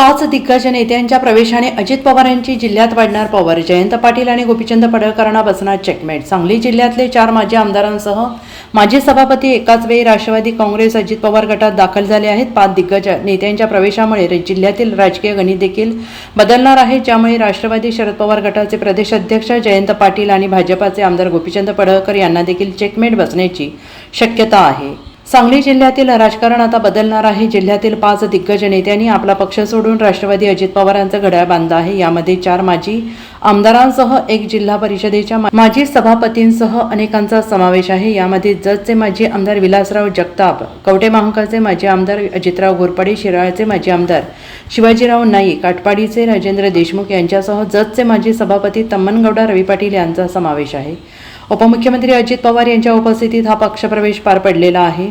पाच दिग्गज नेत्यांच्या प्रवेशाने अजित पवार यांची जिल्ह्यात वाढणार पॉवर. जयंत पाटील आणि गोपीचंद पडळकरांना बसणार चेकमेट सांगली जिल्ह्यातले चार माजी आमदारांसह माजी सभापती एकाच वेळी राष्ट्रवादी काँग्रेस अजित पवार गटात दाखल झाले आहेत. पाच दिग्गज नेत्यांच्या प्रवेशामुळे जिल्ह्यातील राजकीय गणित देखील बदलणार आहे. ज्यामुळे राष्ट्रवादी शरद पवार गटाचे प्रदेश अध्यक्ष जयंत पाटील आणि भाजपाचे आमदार गोपीचंद पडळकर यांना देखील चेकमेट बसण्याची शक्यता आहे. सांगली जिल्ह्यातील राजकारण आता बदलणार आहे. जिल्ह्यातील पाच दिग्गज नेत्यांनी आपला पक्ष सोडून राष्ट्रवादी अजित पवारांचं घड्याळ बांधलं आहे. यामध्ये चार माजी आमदारांसह एक जिल्हा परिषदेच्या माजी सभापतींसह अनेकांचा समावेश आहे. यामध्ये जतचे माजी आमदार विलासराव जगताप कवटे महांकाचे माजी आमदार अजितराव घोरपडे शिराळचे माजी आमदार शिवाजीराव नाईक आटपाडीचे राजेंद्र देशमुख यांच्यासह जतचे माजी सभापती तम्मनगौडा रवी पाटील यांचा समावेश आहे. उपमुख्यमंत्री अजित पवार यांच्या उपस्थितीत हा पक्षप्रवेश पार पडलेला आहे.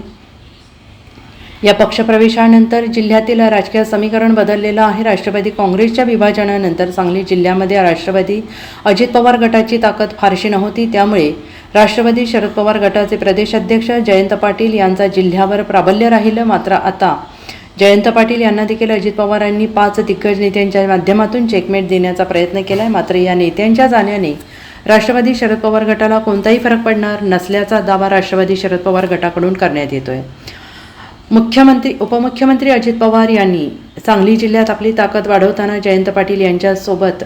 या पक्षप्रवेशानंतर जिल्ह्यातील राजकीय समीकरण बदललेलं आहे. राष्ट्रवादी काँग्रेसच्या विभाजनानंतर सांगली जिल्ह्यामध्ये राष्ट्रवादी अजित पवार गटाची ताकद फारशी नव्हती. त्यामुळे राष्ट्रवादी शरद पवार गटाचे प्रदेश अध्यक्ष जयंत पाटील यांचा जिल्ह्यावर प्राबल्य राहिलं. मात्र आता जयंत पाटील यांना देखील अजित पवारांनी पाच दिग्गज नेत्यांच्या माध्यमातून चेकमेट देण्याचा प्रयत्न केला आहे मात्र या नेत्यांच्या जाण्याने राष्ट्रवादी शरद पवार गटाला कोणताही फरक पडणार नसल्याचा दावा राष्ट्रवादी शरद पवार गटाकडून करण्यात येतोय. मुख्यमंत्री उपमुख्यमंत्री अजित पवार यांनी सांगली जिल्ह्यात आपली ताकद वाढवताना जयंत पाटील यांच्यासोबत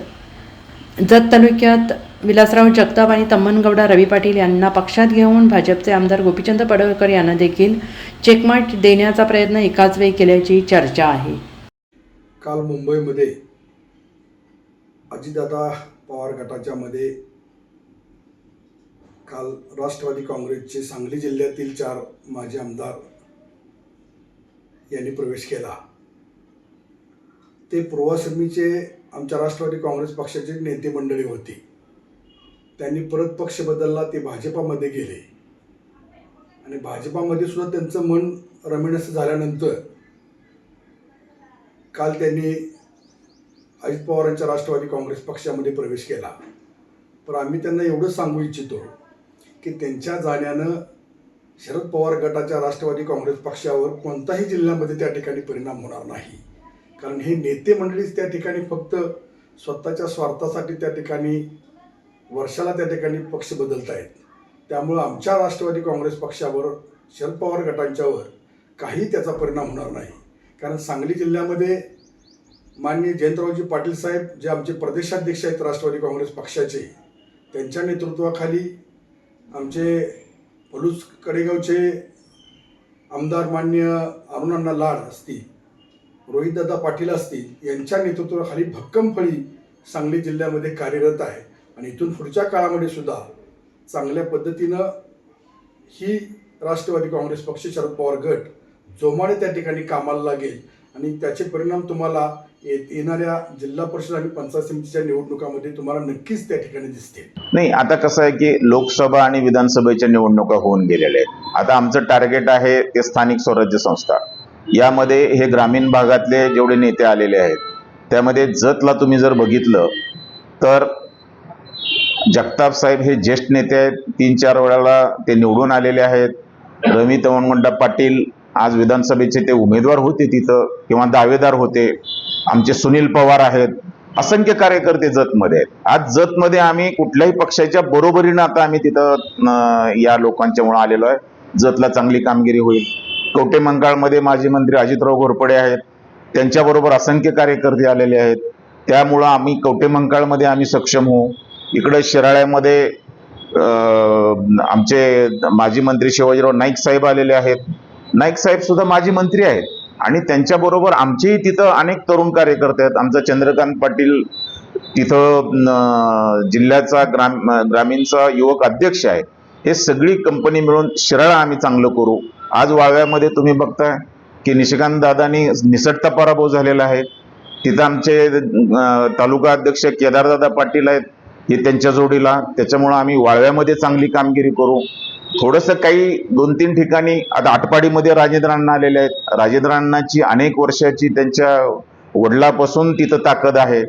जत तालुक्यात विलासराव जगताप आणि तम्मनगौडा रवी पाटील यांना पक्षात घेऊन भाजपचे आमदार गोपीचंद पडळकर यांना देखील चेकमाट देण्याचा प्रयत्न एकाच वेळी केल्याची चर्चा आहे. काल मुंबईमध्ये अजितदादा पवार गटाच्या मध्ये काल राष्ट्रवादी काँग्रेसचे सांगली जिल्ह्यातील चार माजी आमदार यांनी प्रवेश केला. ते पूर्वाश्रमीचे आमच्या राष्ट्रवादी काँग्रेस पक्षाचे नेते मंडळी होती. त्यांनी परत पक्ष बदलला ते भाजपामध्ये गेले. आणि भाजपामध्ये सुद्धा त्यांचं मन रमेणस झाल्यानंतर काल त्यांनी अजित पवारांच्या राष्ट्रवादी काँग्रेस पक्षामध्ये प्रवेश केला. तर आम्ही त्यांना एवढंच सांगू इच्छितो की त्यांच्या जाण्यानं शरद पवार गटाच्या राष्ट्रवादी काँग्रेस पक्षावर कोणताही जिल्ह्यामध्ये त्या ठिकाणी परिणाम होणार नाही. कारण हे नेते मंडळीच त्या ठिकाणी फक्त स्वतःच्या स्वार्थासाठी त्या ठिकाणी वर्षाला त्या ठिकाणी पक्ष बदलत आहेत त्यामुळं आमच्या राष्ट्रवादी काँग्रेस पक्षावर शरद पवार गटांच्यावर काही त्याचा परिणाम होणार नाही. कारण सांगली जिल्ह्यामध्ये माननीय जयंतरावजी पाटील साहेब जे आमचे प्रदेशाध्यक्ष आहेत राष्ट्रवादी काँग्रेस पक्षाचे त्यांच्या नेतृत्वाखाली आमचे पलूस कडेगावचे आमदार मान्य अरुणांना लाड असतील रोहितदादा पाटील असतील यांच्या नेतृत्वाखाली भक्कम फळी सांगली जिल्ह्यामध्ये कार्यरत आहे. आणि इथून पुढच्या काळामध्ये सुद्धा चांगल्या पद्धतीनं ही राष्ट्रवादी काँग्रेस पक्ष शरद पवार गट जोमाने त्या ठिकाणी कामाला लागेल. आणि त्याचे परिणाम तुम्हाला येणाऱ्या जिल्हा परिषद आणि पंचायत समितीच्या निवडणुकामध्ये तुम्हाला नक्कीच त्या ठिकाणी दिसतील. नाही आता कसं आहे की लोकसभा आणि विधानसभेच्या निवडणुका होऊन गेलेल्या आहेत. आता आमचं टार्गेट आहे ते स्थानिक स्वराज्य संस्था. यामध्ये हे ग्रामीण भागातले जेवढे नेते आलेले आहेत त्यामध्ये जतला तुम्ही जर बघितलं तर जगताप साहेब हे ज्येष्ठ नेते आहेत. तीन चार वेळाला ते निवडून आलेले आहेत. रवी तवणगुंडा पाटील आज विधानसभेचे ते उमेदवार होते तिथं किंवा दावेदार होते. आमचे सुनील पवार आहेत. असंख्य कार्यकर्ते जतमध्ये आहेत. आज जतमध्ये आम्ही कुठल्याही पक्षाच्या बरोबरीनं आता आम्ही तिथं या लोकांच्यामुळे आलेलो आहे. जतला चांगली कामगिरी होईल. कवटे मंकाळमध्ये माजी मंत्री अजितराव घोरपडे आहेत. त्यांच्याबरोबर असंख्य कार्यकर्ते आलेले आहेत. त्यामुळं आम्ही कवटे मंकाळमध्ये आम्ही सक्षम होऊ. इकडे शिराळ्यामध्ये आमचे माजी मंत्री शिवाजीराव नाईक साहेब आलेले आहेत. नाईक साहेब सुद्धा माजी मंत्री आहेत. आणि त्यांच्याबरोबर आमचेही तिथं अनेक तरुण कार्यकर्ते आहेत. आमचा चंद्रकांत पाटील तिथं जिल्ह्याचा ग्राम ग्रामीणचा युवक अध्यक्ष आहे हे सगळी कंपनी मिळून शिराळा आम्ही चांगलं करू. आज वाळव्यामध्ये तुम्ही बघताय की निशिकांत दादानी निसटता पराभव झालेला आहे. तिथं आमचे तालुका अध्यक्ष केदारदादा पाटील आहेत. हे त्यांच्या जोडीला. त्याच्यामुळं आम्ही वाळव्यामध्ये चांगली कामगिरी करू. थोडंसं काही दोन तीन ठिकाणी आता आटपाडीमध्ये राजेंद्र अण्णा आलेले आहेत. राजेंद्र अण्णाची अनेक वर्षाची त्यांच्या वडिलापासून तिथं ताकद आहे.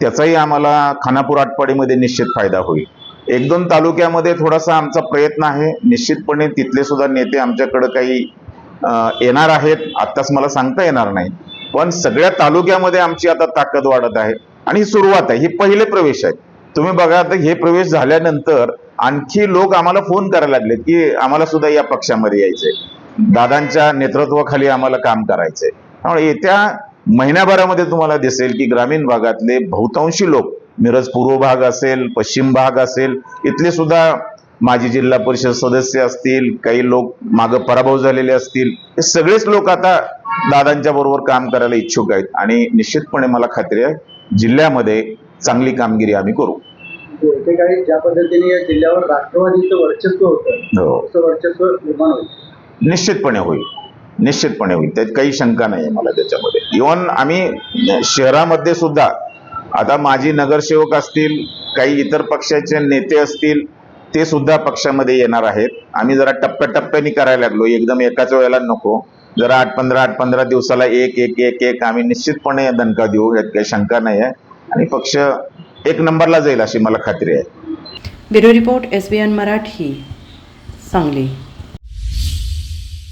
त्याचाही आम्हाला खानापूर आटपाडीमध्ये निश्चित फायदा होईल. एक दोन तालुक्यामध्ये थोडासा आमचा प्रयत्न आहे. निश्चितपणे तिथले सुद्धा नेते आमच्याकडं काही येणार आहेत. आत्ताच मला सांगता येणार नाही. पण सगळ्या तालुक्यामध्ये आमची आता ताकद वाढत आहे. आणि ही सुरुवात आहे. ही पहिले प्रवेश आहे तुम्ही बघा आता हे प्रवेश झाल्यानंतर आणखी लोक आम्हाला फोन करायला लागलेत की आम्हाला सुद्धा या पक्षामध्ये यायचंय. दादांच्या नेतृत्वाखाली आम्हाला काम करायचंय. त्यामुळे येत्या महिन्याभरामध्ये तुम्हाला दिसेल की ग्रामीण भागातले बहुतांशी लोक मिरज पूर्व भाग असेल पश्चिम भाग असेल इथले सुद्धा माजी जिल्हा परिषद सदस्य असतील काही लोक मागं पराभव झालेले असतील हे सगळेच लोक आता दादांच्या बरोबर काम करायला इच्छुक आहेत. आणि निश्चितपणे मला खात्री आहे जिल्ह्यामध्ये चांगली कामगिरी आम्ही करू. एकेकाळी ज्या पद्धतीने या जिल्ह्यावर राष्ट्रवादीचं वर्चस्व होतं हो. तसं वर्चस्व निर्माण होईल. निश्चितपणे होईल. निश्चितपणे होईल. त्यात काही शंका नाही मला त्याच्यामध्ये. इव्हन आम्ही शहरामध्ये सुद्धा आता माजी नगरसेवक असतील काही इतर पक्षाचे नेते असतील ते सुद्धा पक्षामध्ये येणार आहेत. आम्ही जरा टप्प्याटप्प्याने करायला लागलो. एकदम एकाच वेळेला नको. जरा आठ पंधरा आठ पंधरा दिवसाला एक एक एक एक आम्ही निश्चितपणे दणका देऊ. यात काही शंका नाही आहे. आणि पक्ष एक नंबरला जाईल अशी मला खात्री आहे. Bureau report S B N Marathi Sangli.